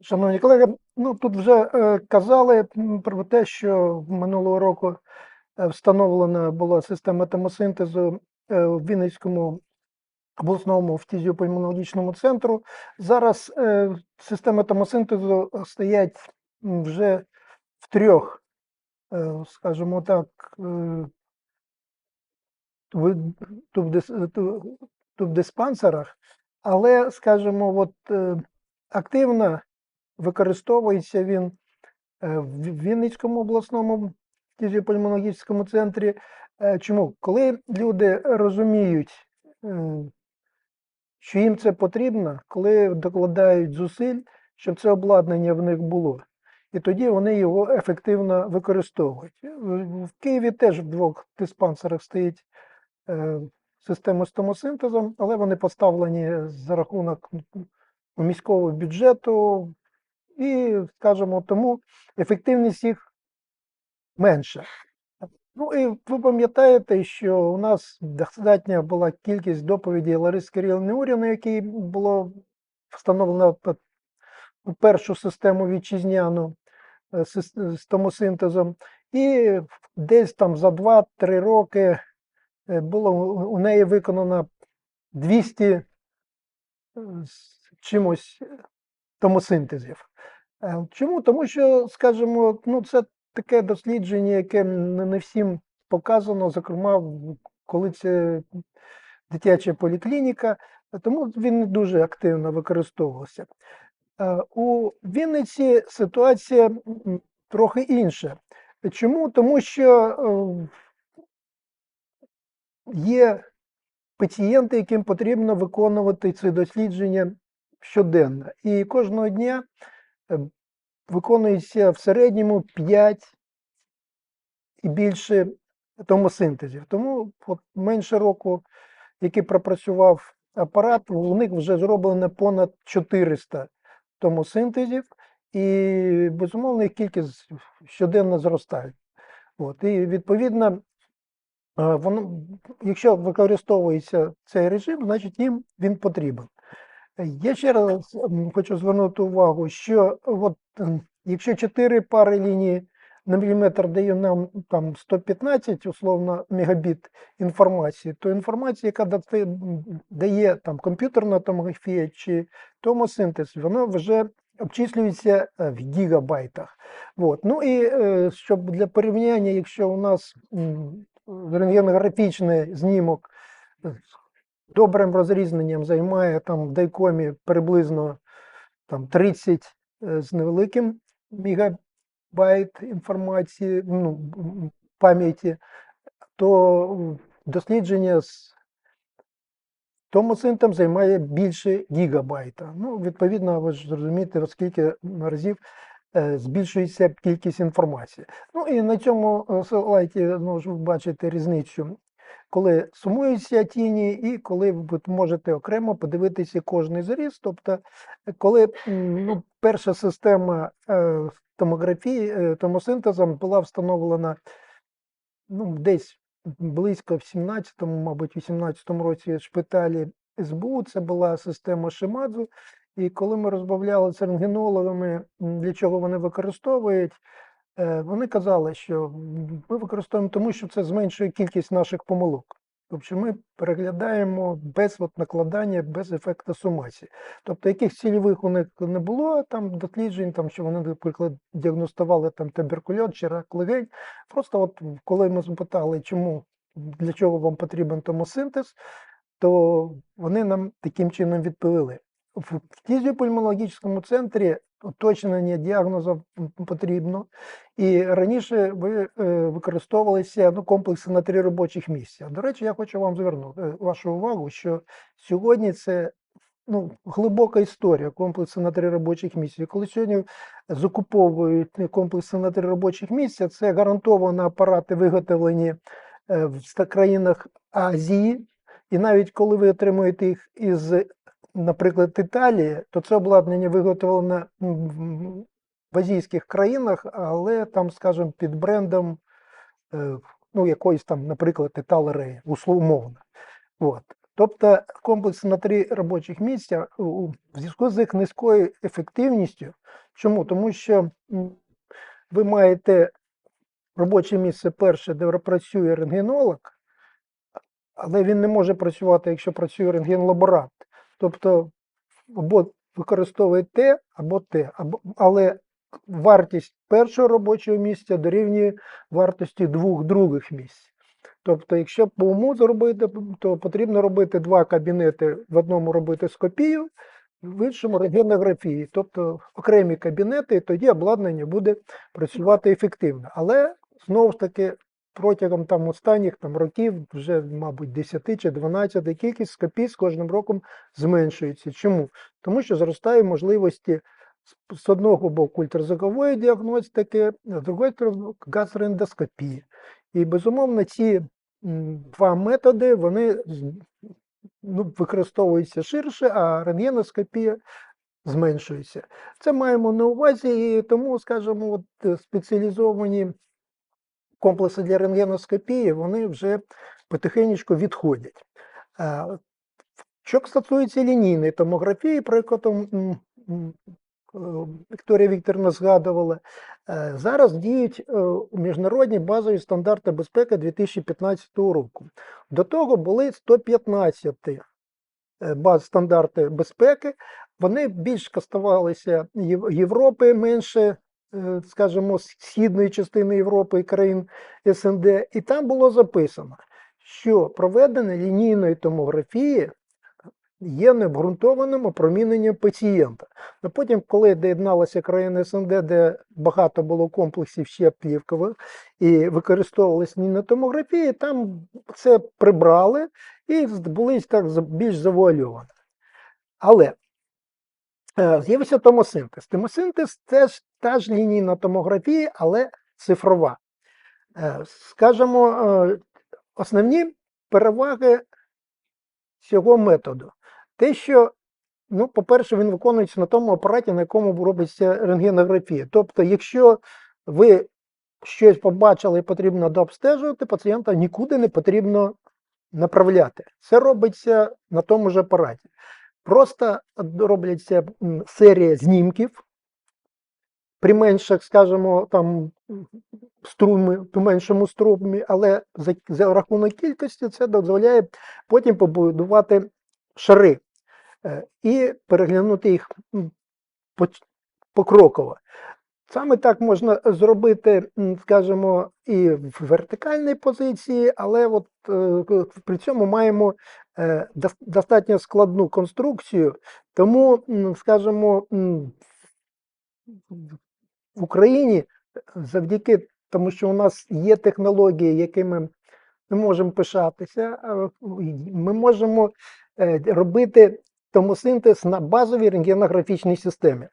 Шановні колеги, ну тут вже е, казали про те, що минулого року е, встановлена була система томосинтезу е, в Вінницькому обласному фтизіопульмонологічному центру. Зараз е, системи томосинтезу стоять вже в трьох, е, скажімо так, е, тубдиспансерах, але, скажімо, от е, активно використовується він е, в Вінницькому обласному фтизіопульмонологічному центрі. Е, Чому? Коли люди розуміють, е, що їм це потрібно, коли докладають зусиль, щоб це обладнання в них було. І тоді вони його ефективно використовують. В Києві теж в двох диспансерах стоїть система з але вони поставлені за рахунок міського бюджету, і, скажімо, тому ефективність їх менша. Ну і ви пам'ятаєте, що у нас достатня була кількість доповідей Лариси Кирилівни Уріна, якій було встановлено першу систему вітчизняну е, з томосинтезом. І десь там за 2-3 роки е, було у- неї виконано 200 е, з чимось томосинтезів. Е, Чому? Тому що, скажімо, ну, це таке дослідження, яке не всім показано, зокрема, коли це дитяча поліклініка, тому він не дуже активно використовувався. Е, У Вінниці ситуація трохи інша. Чому? Тому що е, є пацієнти, яким потрібно виконувати ці дослідження щоденно. І кожного дня виконується в середньому 5 і більше томосинтезів. Тому от менше року, який пропрацював апарат, у них вже зроблено понад 400 томосинтезів, і безумовно їх кількість щоденно зростає. От, і відповідно, е, воно, якщо використовується цей режим, значить їм він потрібен. Я ще раз хочу звернути увагу, що от, якщо 4 пари лінії на міліметр дає нам там 115 условно мегабіт інформації, то інформація, яка дає там комп'ютерна томографія чи томосинтез, вона вже обчислюється е, в гігабайтах. От. Ну і е, щоб для порівняння, якщо у нас рентгенографічний знімок е, добрим розрізненням займає там в дайкомі приблизно там 30 е, з невеликим мегабайт інформації, ну, пам'яті, то дослідження з томосинтом займає більше гігабайта. Ну, відповідно, ви ж зрозумієте, оскільки разів е, збільшується кількість інформації. Ну і на цьому е, слайді ну, ви бачите різницю коли сумуються тіні, і коли ви можете окремо подивитися кожний заріз. Тобто, е, коли ну, перша система е, томографії, е, томосинтезом була встановлена ну, десь близько в 17-му, мабуть, 18-му році в шпиталі СБУ, це була система Шимадзу. І коли ми розмовляли з рентгенологами, для чого вони використовують, Вони казали, що ми використовуємо тому, що це зменшує кількість наших помилок. Тобто ми переглядаємо без от накладання, без ефекту сумації. Тобто яких цільових у них не було там досліджень, там, що вони, наприклад, діагностували там туберкульоз чи рак легень. Просто от коли ми запитали, чому, для чого вам потрібен томосинтез, то вони нам таким чином відповіли. В фтизіопульмонологічному центрі уточнення діагнозу потрібно. І раніше ви е, використовувалися ну, комплекси на три робочих місця. До речі, я хочу вам звернути е, вашу увагу, що сьогодні це ну, глибока історія комплекси на три робочих місця. Коли сьогодні закуповують комплекси на три робочих місця, це гарантовано апарати виготовлені е, в країнах Азії. І навіть коли ви отримуєте їх із, наприклад, Італії, то це обладнання виготовлено в- азійських країнах, але там, скажімо, під брендом е, ну, якоїсь там, наприклад, Італерей, умовно. От. Тобто комплекс на три робочих місця в зв'язку з їх низькою ефективністю. Чому? Тому що ви маєте робоче місце перше, де працює рентгенолог, але він не може працювати, якщо працює рентген-лаборант. Тобто або використовує те, або те, але вартість першого робочого місця дорівнює вартості двох других місць. Тобто, якщо по уму зробити, то потрібно робити два кабінети, в одному робити скопію, в іншому рентгенографії, тобто окремі кабінети, і тоді обладнання буде працювати ефективно. Але знову ж таки, протягом там останніх там, років, вже, мабуть, 10 чи 12, кількість скопій з кожним роком зменшується. Чому? Тому що зростає можливості з- одного боку ультразвукової діагностики, а з другої гастроендоскопії. І безумовно, ці два методи вони ну, використовуються ширше, а рентгеноскопія зменшується. Це маємо на увазі, і тому, скажімо, от е, спеціалізовані комплекси для рентгеноскопії вони вже потихеньку відходять. Що стосується лінійної томографії, про яку е, Вікторія Вікторівна згадувала, е, зараз діють е, міжнародні базові стандарти безпеки 2015 року. До того були 115 е, баз стандарти безпеки. Вони більш кастувалися Європи, менше, скажімо, з східної частини Європи і країн СНД. І там було записано, що проведення лінійної томографії є необґрунтованим опроміненням пацієнта. А потім, коли доєдналися країни СНД, де багато було комплексів ще плівкових і використовувалися лінійна томографія, там це прибрали і були так більш завуальовані. Але е, з'явився томосинтез. Томосинтез це ж та ж лінійна томографія, але цифрова. Е, Скажемо, е, основні переваги цього методу. Те, що, ну, по-перше, він виконується на тому апараті, на якому робиться рентгенографія. Тобто, якщо ви щось побачили і потрібно дообстежувати, пацієнта нікуди не потрібно направляти. Це робиться на тому ж апараті. Просто робляться серія знімків при менших, скажімо, там струмі, при меншому струмі, але за, за рахунок кількості це дозволяє потім побудувати шари е, і переглянути їх покроково. Саме так можна зробити, скажімо, і в вертикальній позиції, але от е, при цьому маємо е, достатньо складну конструкцію, тому, скажімо, в Україні завдяки тому, що у нас є технології, якими ми можемо пишатися, ми можемо е, робити томосинтез на базовій рентгенографічній системі.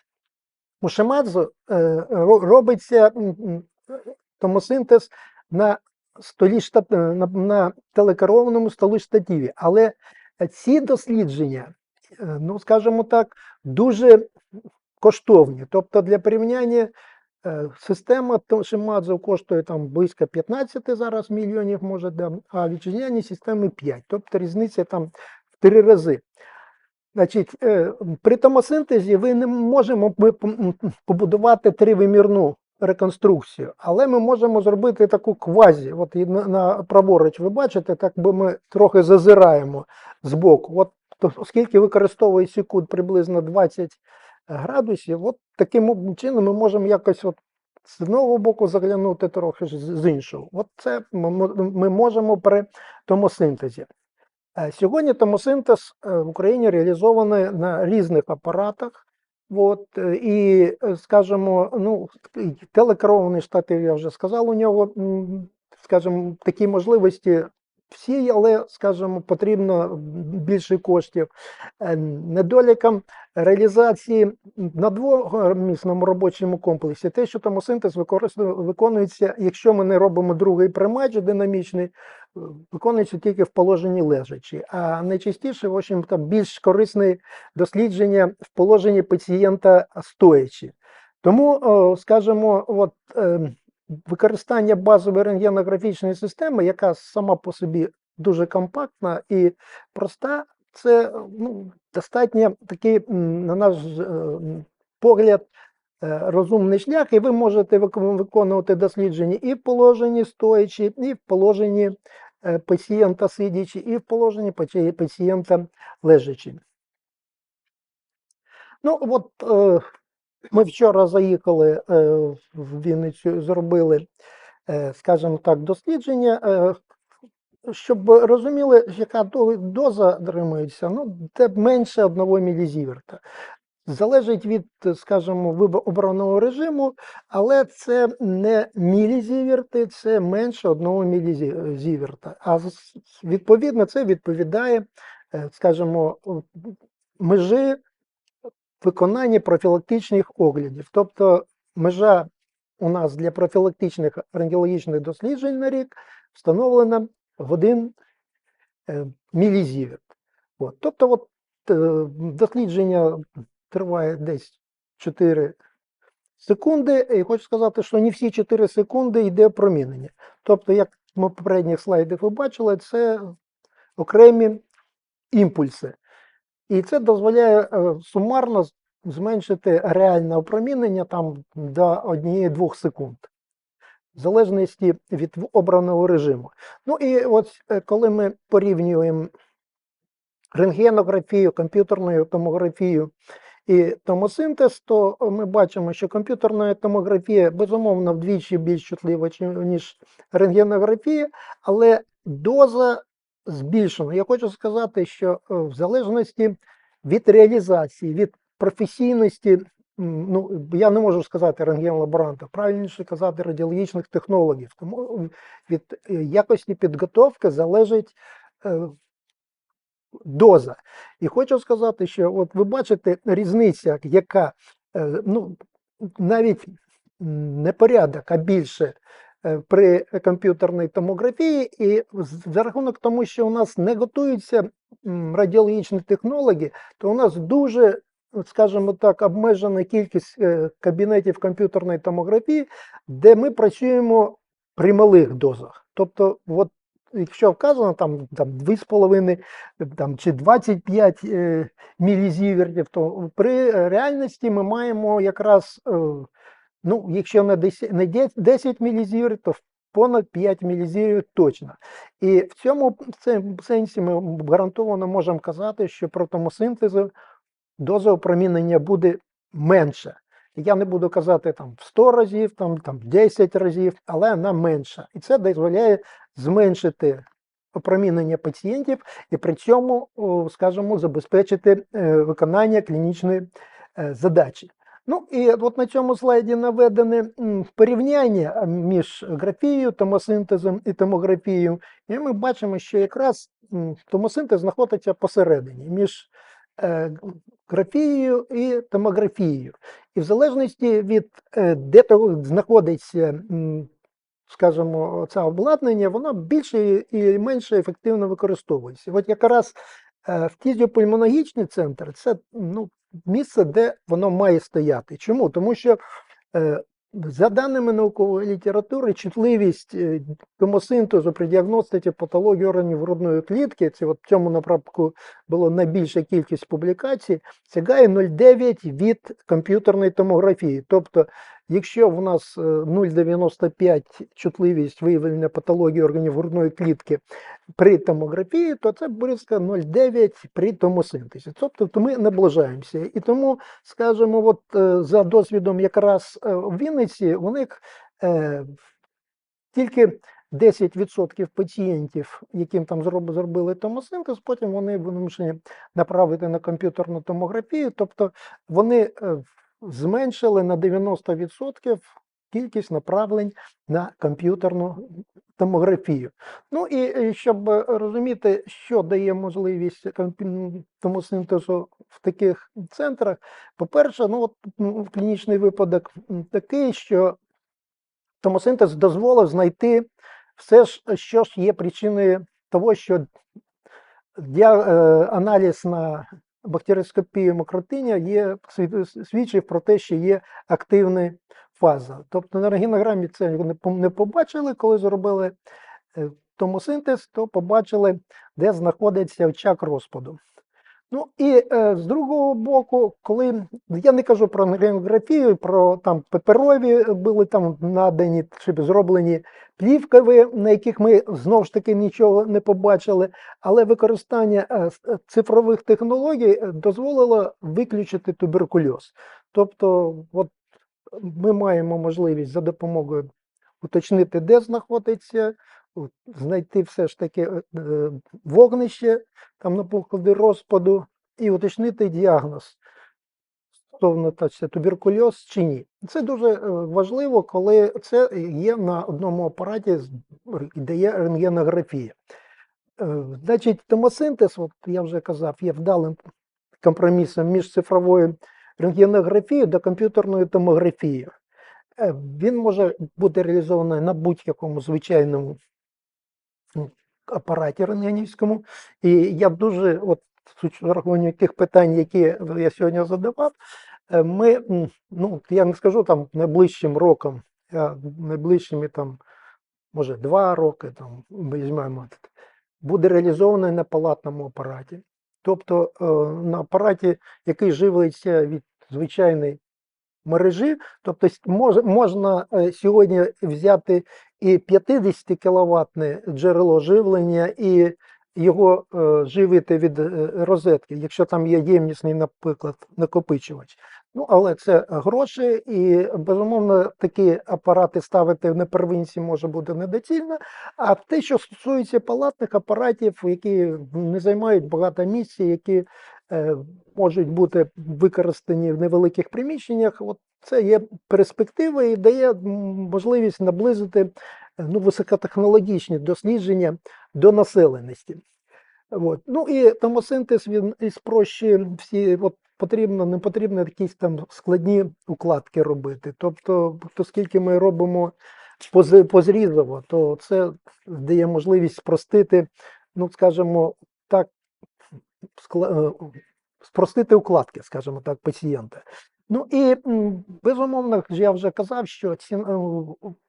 У Шимадзу е, робиться томосинтез на столі е, на, на телекерованому столі штативі. Але ці дослідження, ну скажімо так, дуже коштовні. Тобто для порівняння система то- Шимадзу коштує там близько 15 зараз мільйонів, може, да, а вітчизняні системи 5. Тобто різниця там в три рази. Значить, е, при томосинтезі ви не можемо ми побудувати тривимірну реконструкцію, але ми можемо зробити таку квазі. От на, на праворуч ви бачите, так би ми трохи зазираємо збоку. От, оскільки використовується кут приблизно 20 градусів, от таким чином ми можемо якось от з одного боку заглянути трохи з іншого. От це ми, можемо при томосинтезі. Е, Сьогодні томосинтез е, в Україні реалізований на різних апаратах. От, е, і, скажімо, ну, телекерований штатив, я вже сказав, у нього, скажімо, такі можливості всі, але, скажімо, потрібно більше коштів. Е, Недоліком реалізації на двомісному робочому комплексі, те, що томосинтез виконується, якщо ми не робимо другий примач динамічний, е, виконується тільки в положенні лежачі, а найчастіше, в общем, там більш корисне дослідження в положенні пацієнта стоячи. Тому, скажімо, от, е, використання базової рентгенографічної системи, яка сама по собі дуже компактна і проста. Це ну, достатньо такий, на наш е, погляд, е, розумний шлях, і ви можете виконувати дослідження і в положенні стоячи, і в положенні е, пацієнта сидячи, і в положенні пацієнта лежачи. Ну, от ми вчора заїхали е, в Вінницю, зробили, е, скажімо так, дослідження, е, щоб розуміли, яка доза отримується, ну, це менше 1 мілізіверта. Залежить від, скажімо, обраного режиму, але це не мілізіверти, це менше 1 мілізіверта. А відповідно це відповідає, скажімо, межі виконання профілактичних оглядів. Тобто межа у нас для профілактичних радіологічних досліджень на рік встановлена 1 е, мілізіверт. От. Тобто, от, е, дослідження триває десь 4 секунди, і хочу сказати, що не всі 4 секунди йде опромінення. Тобто, як ми попередніх слайдах ви бачили, це окремі імпульси. І це дозволяє е, сумарно зменшити реальне опромінення там до 1-2 секунд, в залежності від обраного режиму. Ну і от е, коли ми порівнюємо рентгенографію, комп'ютерну томографію і томосинтез, то ми бачимо, що комп'ютерна томографія безумовно вдвічі більш чутлива, ніж рентгенографія, але доза збільшена. Я хочу сказати, що е, в залежності від реалізації, від професійності, ну я не можу сказати рентген-лаборанта, правильніше казати радіологічних технологів. Тому від е, якості підготовки залежить е, доза. І хочу сказати, що от ви бачите різниця, яка е, ну, навіть не порядок, а більше е, при комп'ютерній томографії, і за рахунок тому, що у нас не готуються радіологічні технології, то у нас дуже, скажімо так, обмежена кількість е, кабінетів комп'ютерної томографії, де ми працюємо при малих дозах. Тобто, от якщо вказано там, там 2,5 там, чи 25 е, мілізівертів, то при реальності ми маємо якраз, е, ну, якщо не 10, не 10 мілізівертів, то понад 5 мілізівертів точно. І в цьому сенсі ми гарантовано можемо казати, що при томосинтезу доза опромінення буде менша. Я не буду казати там в 100 разів, там, там 10 разів, але вона менша. І це дозволяє зменшити опромінення пацієнтів і при цьому, скажімо, забезпечити е, виконання клінічної е, задачі. Ну і от на цьому слайді наведене порівняння між графією, томосинтезом і томографією. І ми бачимо, що якраз томосинтез знаходиться посередині між е, графією і томографією. І в залежності від е, де того знаходиться, скажімо, це обладнання, воно більше і менше ефективно використовується. От якраз е, фтізіопульмонологічний центр це ну, місце, де воно має стояти. Чому? Тому що е, за даними наукової літератури, чутливість е, томосинтезу при діагностиці патології органів грудної клітки, це от в цьому напрямку було найбільша кількість публікацій, сягає 0,9 від комп'ютерної томографії. Тобто, якщо в нас е, 0,95 чутливість виявлення патології органів грудної клітки при томографії, то це близько 0,9 при томосинтезі. Тобто ми наближаємося. І тому, скажімо, от е, за досвідом якраз е, в Вінниці у них е, тільки 10% пацієнтів, яким там зробили томосинтез, потім вони вимушені направити на комп'ютерну томографію, тобто вони е, зменшили на 90% кількість направлень на комп'ютерну томографію. Ну і е, щоб е, розуміти, що дає можливість томосинтезу в таких центрах, по-перше, ну от клінічний випадок такий, що томосинтез дозволив знайти все ж, що ж є причиною того, що е, аналіз на бактеріоскопію мокротиння є свідчить про те, що є активна фаза. Тобто на рентгенограмі це не побачили, коли зробили е, томосинтез, то побачили, де знаходиться очаг розпаду. Ну і е, з другого боку, коли я не кажу про рентгенографію, про там паперові були там надані чи зроблені плівкові, на яких ми знову ж таки нічого не побачили, але використання е, е, цифрових технологій е, дозволило виключити туберкульоз. Тобто, от ми маємо можливість за допомогою уточнити, де знаходиться, знайти все ж таки е, е, вогнище, там, наприклад, розпаду, і уточнити діагноз стосовно та це туберкульоз чи ні. Це дуже е, важливо, коли це є на одному апараті, де є рентгенографія. Значить, томосинтез, от я вже казав, є вдалим компромісом між цифровою рентгенографією та комп'ютерною томографією. Він може бути реалізований на будь-якому звичайному апараті рентгенівському. І я дуже, от з урахуванням тих питань, які я сьогодні задавав, е, ми, ну, я не скажу там найближчим роком, а найближчими там, може, два роки, там, візьмемо, буде реалізований на палатному апараті. Тобто е, на апараті, який живиться від звичайної мережі, тобто можна е, сьогодні взяти і 50 кіловатне джерело живлення і його е, живити від е, розетки, якщо там є ємнісний, наприклад, накопичувач. Ну, але це гроші, і безумовно такі апарати ставити на первинці може бути недоцільно. А те, що стосується палатних апаратів, які не займають багато місця, які е, можуть бути використані в невеликих приміщеннях, от це є перспектива і дає можливість наблизити ну, високотехнологічні дослідження до населеності. От. Ну і томосинтез він і спрощує всі, от потрібно, не потрібно якісь там складні укладки робити. Тобто, оскільки ми робимо позрізово, то це дає можливість спростити, ну скажімо так, е, спростити укладки, скажімо так, пацієнта. Ну і безумовно, я вже казав, що ці, е,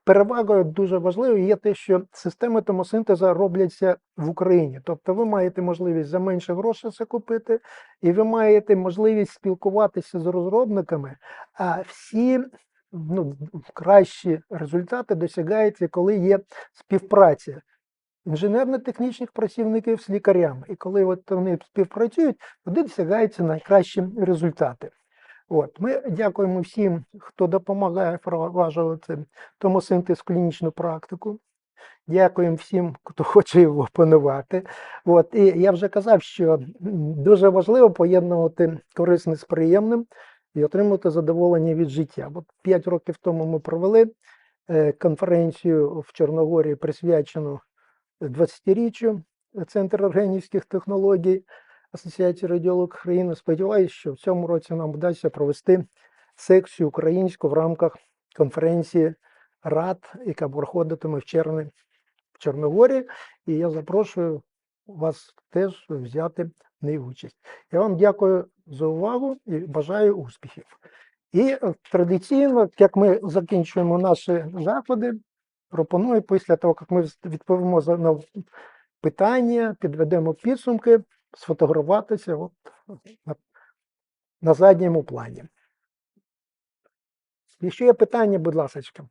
перевагою дуже важливою є те, що системи томосинтезу робляться в Україні. Тобто ви маєте можливість за менше грошей це купити, і ви маєте можливість спілкуватися з розробниками, а всі ну, кращі результати досягаються, коли є співпраця інженерно-технічних працівників з лікарями. І коли от вони співпрацюють, тоді досягаються найкращі результати. От, ми дякуємо всім, хто допомагає впроваджувати томосинтез в клінічну практику. Дякуємо всім, хто хоче його опанувати. От, і я вже казав, що дуже важливо поєднувати корисне з приємним і отримати задоволення від життя. От 5 років тому ми провели е, конференцію в Чорногорії, присвячену 20-річчю Центру органівських технологій Асоціації радіологів України. Сподіваюся, що в цьому році нам вдасться провести секцію українську в рамках конференції РАД, яка проходитиме в червні в Чорногорії. І я запрошую вас теж взяти в ній участь. Я вам дякую за увагу і бажаю успіхів. І е, традиційно, як ми закінчуємо наші заходи, пропоную після того, як ми відповімо на питання, підведемо підсумки, сфотографуватися от, на, на задньому плані. Якщо є питання, будь ласка.